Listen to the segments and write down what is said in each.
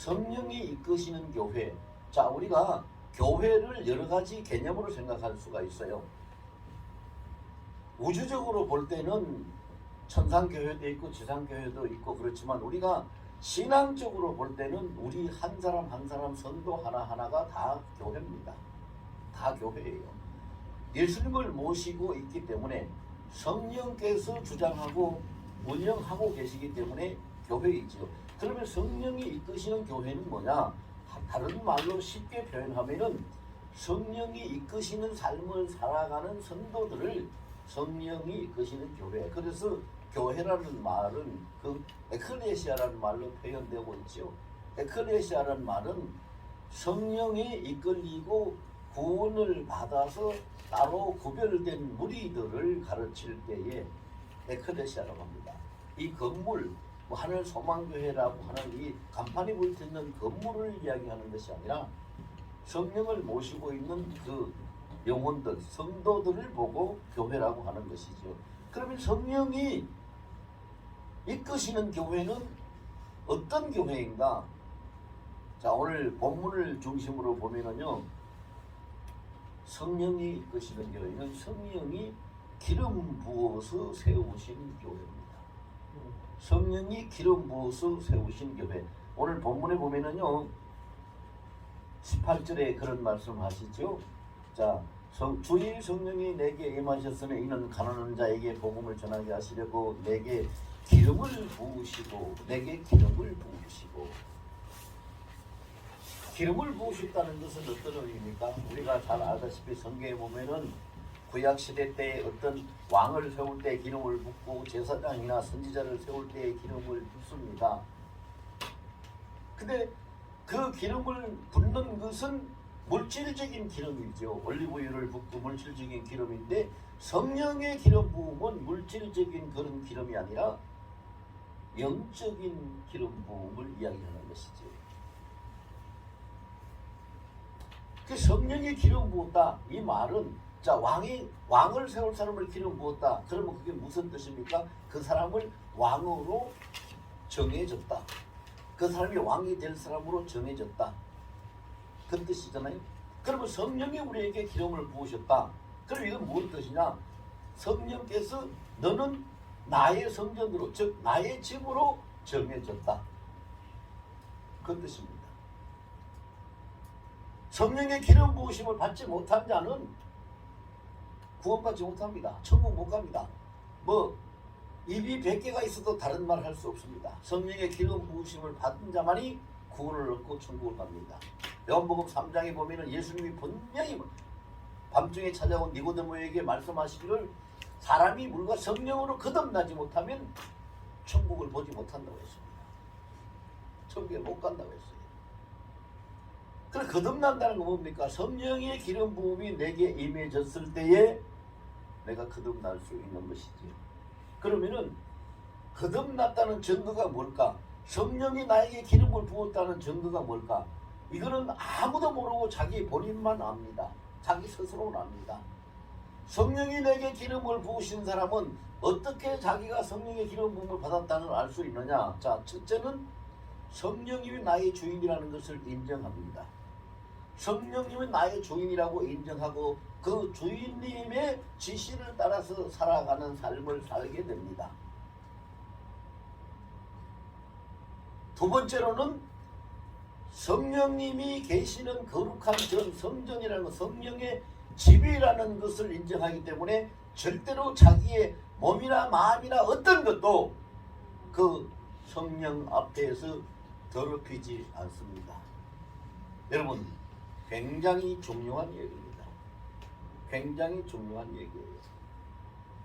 성령이 이끄시는 교회. 자, 우리가 교회를 여러 가지 개념으로 생각할 수가 있어요. 우주적으로 볼 때는 천상교회도 있고 지상교회도 있고 그렇지만 우리가 신앙적으로 볼 때는 우리 한 사람 한 사람 성도 하나하나가 다 교회입니다. 다 교회예요. 예수님을 모시고 있기 때문에 성령께서 주장하고 운영하고 계시기 때문에 교회이죠. 그러면 성령이 이끄시는 교회는 뭐냐? 다른 말로 쉽게 표현하면은 성령이 이끄시는 삶을 살아가는 성도들을 성령이 이끄시는 교회. 그래서 교회라는 말은 그 에클레시아라는 말로 표현되고 있죠. 에클레시아라는 말은 성령이 이끌리고 구원을 받아서 따로 구별된 무리들을 가르칠 때에 에클레시아라고 합니다. 이 건물, 뭐 하늘 소망교회라고 하는 이 간판이 붙어 있는 건물을 이야기하는 것이 아니라 성령을 모시고 있는 그 영혼들, 성도들을 보고 교회라고 하는 것이죠. 그러면 성령이 이끄시는 교회는 어떤 교회인가? 자, 오늘 본문을 중심으로 보면은요. 성령이 이끄시는 교회는 성령이 기름 부어서 세우신 교회입니다. 성령이 기름 부어서 세우신 교회. 오늘 본문에 보면은요. 18절에 그런 말씀 하시죠. 자, 성, 주의 성령이 내게 임하셨으니 이는 가난한 자에게 복음을 전하게 하시려고 내게 기름을 부으시고 내게 기름을 부으시고 기름을 부으셨다는 것은 어떤 의미입니까? 우리가 잘 알다시피 성경에 보면은 구약 시대 때 어떤 왕을 세울 때 기름을 붓고 제사장이나 선지자를 세울 때 기름을 붓습니다. 근데 그 기름을 붓는 것은 물질적인 기름이죠. 올리브유를 붓고 물질적인 기름인데 성령의 기름 부음은 물질적인 그런 기름이 아니라 영적인 기름 부음을 이야기하는 것이죠. 그 성령의 기름 부었다 이 말은 자 왕이 왕을 세울 사람을 기름 부었다 그러면 그게 무슨 뜻입니까? 그 사람을 왕으로 정해졌다. 그 사람이 왕이 될 사람으로 정해졌다. 그 뜻이잖아요. 그러면 성령이 우리에게 기름을 부으셨다. 그럼 이건 무슨 뜻이냐? 성령께서 너는 나의 성전으로 즉 나의 집으로 정해졌다. 그 뜻입니다. 성령의 기름 부으심을 받지 못한 자는 구원받지 못합니다. 천국 못 갑니다. 뭐 입이 100개가 있어도 다른 말 할 수 없습니다. 성령의 기름 부으심을 받은 자만이 구원을 얻고 천국을 갑니다. 요한복음 3장에 보면은 예수님이 분명히 밤중에 찾아온 니고데모에게 말씀하시기를 사람이 물과 성령으로 거듭나지 못하면 천국을 보지 못한다고 했습니다. 천국에 못 간다고 했어요. 그래 거듭난다는 건 뭡니까? 성령의 기름 부음이 내게 임해졌을 때에 내가 거듭날 수 있는 것이지. 그러면은 거듭났다는 증거가 뭘까? 성령이 나에게 기름을 부었다는 증거가 뭘까? 이거는 아무도 모르고 자기 본인만 압니다. 자기 스스로는 압니다. 성령이 내게 기름을 부으신 사람은 어떻게 자기가 성령의 기름 부음을 받았다는 걸 알 수 있느냐? 자, 첫째는 성령님이 나의 주인이라는 것을 인정합니다. 성령님이 나의 주인이라고 인정하고 그 주인님의 지시를 따라서 살아가는 삶을 살게 됩니다. 두 번째로는 성령님이 계시는 거룩한 전 성전이라는 것, 성령의 집이라는 것을 인정하기 때문에 절대로 자기의 몸이나 마음이나 어떤 것도 그 성령 앞에서 더럽히지 않습니다. 여러분, 굉장히 중요한 얘기입니다. 굉장히 중요한 얘기예요.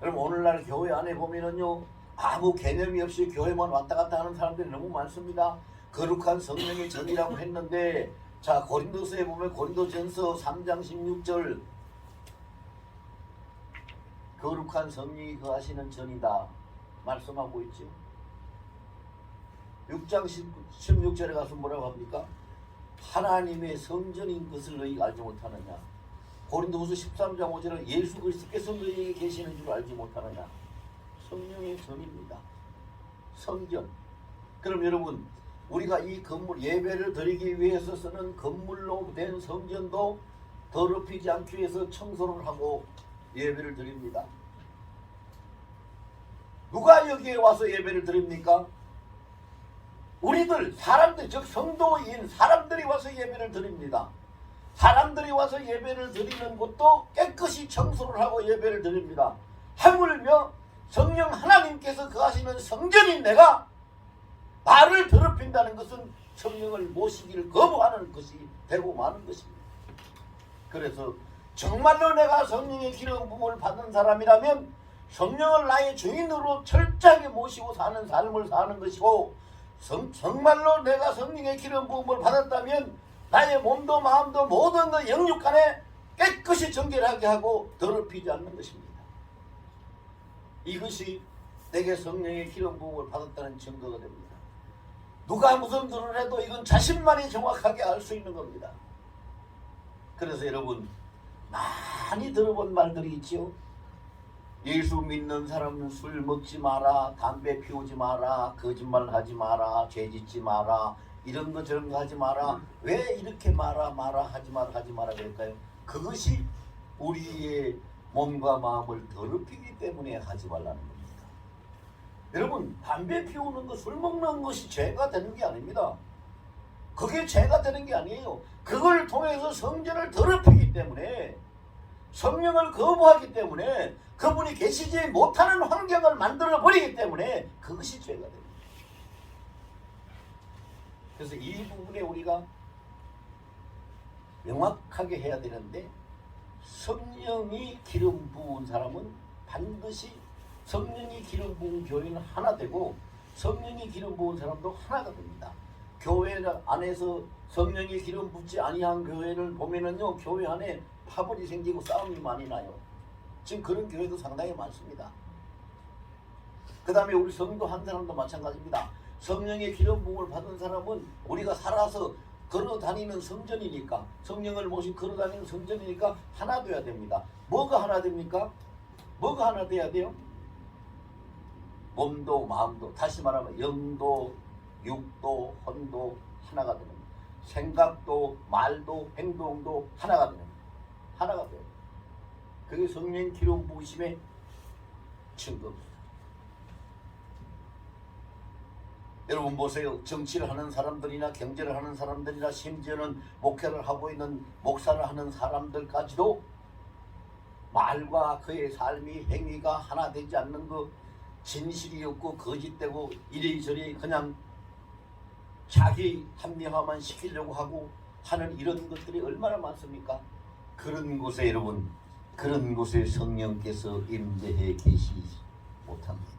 여러분, 오늘날 교회 안에 보면은요, 아무 개념이 없이 교회만 왔다 갔다 하는 사람들이 너무 많습니다. 거룩한 성령의 전이라고 했는데, 자, 고린도서에 보면 고린도전서 3장 16절, 거룩한 성령이 거하시는 전이다. 말씀하고 있죠. 6장 16절에 가서 뭐라고 합니까? 하나님의 성전인 것을 너희가 알지 못하느냐? 고린도후서 13장 5절은 예수 그리스도께서 너희에게 계시는 줄 알지 못하느냐? 성령의 전입니다. 성전. 그럼 여러분 우리가 이 건물 예배를 드리기 위해서 쓰는 건물로 된 성전도 더럽히지 않기 위해서 청소를 하고 예배를 드립니다. 누가 여기에 와서 예배를 드립니까? 우리들 사람들 즉 성도인 사람들이 와서 예배를 드립니다. 사람들이 와서 예배를 드리는 곳도 깨끗이 청소를 하고 예배를 드립니다. 하물며 성령 하나님께서 거하시는 성전인 내가 나를 더럽힌다는 것은 성령을 모시기를 거부하는 것이 되고 마는 것입니다. 그래서 정말로 내가 성령의 기름 부음을 받은 사람이라면 성령을 나의 주인으로 철저하게 모시고 사는 삶을 사는 것이고 성- 정말로 내가 성령의 기름 부음을 받았다면 나의 몸도 마음도 모든 것 영육간에 깨끗이 정결하게 하고 더럽히지 않는 것입니다. 이것이 내게 성령의 기름 부음을 받았다는 증거가 됩니다. 누가 무슨 들을 해도 이건 자신만이 정확하게 알 수 있는 겁니다. 그래서 여러분 많이 들어본 말들이 있지요. 예수 믿는 사람은 술 먹지 마라, 담배 피우지 마라, 거짓말 하지 마라, 죄 짓지 마라, 이런 거 저런 거 하지 마라. 왜 이렇게 마라 마라 하지 마라 하지 마라 그럴까요? 그것이 우리의 몸과 마음을 더럽히기 때문에 하지 말라는 겁니다. 여러분 담배 피우는 거, 술 먹는 것이 죄가 되는 게 아닙니다. 그게 죄가 되는 게 아니에요. 그걸 통해서 성전을 더럽히기 때문에 성령을 거부하기 때문에 그분이 계시지 못하는 환경을 만들어 버리기 때문에 그것이 죄가 됩니다. 그래서 이 부분에 우리가 명확하게 해야 되는데 성령이 기름 부은 사람은 반드시 성령이 기름 부은 교회는 하나 되고 성령이 기름 부은 사람도 하나가 됩니다. 교회 안에서 성령이 기름 붓지 아니한 교회를 보면은요 교회 안에 파벌이 생기고 싸움이 많이 나요. 지금 그런 교회도 상당히 많습니다. 그 다음에 우리 성도 한 사람도 마찬가지입니다. 성령의 기름 부음을 받은 사람은 우리가 살아서 걸어 다니는 성전이니까 성령을 모신 걸어 다니는 성전이니까 하나 돼야 됩니다. 뭐가 하나 됩니까? 뭐가 하나 돼야 돼요? 몸도 마음도 다시 말하면 영도 육도 혼도 하나가 되는. 생각도 말도 행동도 하나가 되는. 하나가 돼요. 그게 성령 기름 부으심의 증거입니다. 여러분 보세요. 정치를 하는 사람들이나 경제를 하는 사람들이나 심지어는 목회를 하고 있는 목사를 하는 사람들까지도 말과 그의 삶이 행위가 하나 되지 않는 거 진실이 없고 거짓되고 이리저리 그냥 자기 합리화만 시키려고 하고 하는 이런 것들이 얼마나 많습니까? 그런 곳에 여러분 그런 곳에 성령께서 임재해 계시지 못합니다.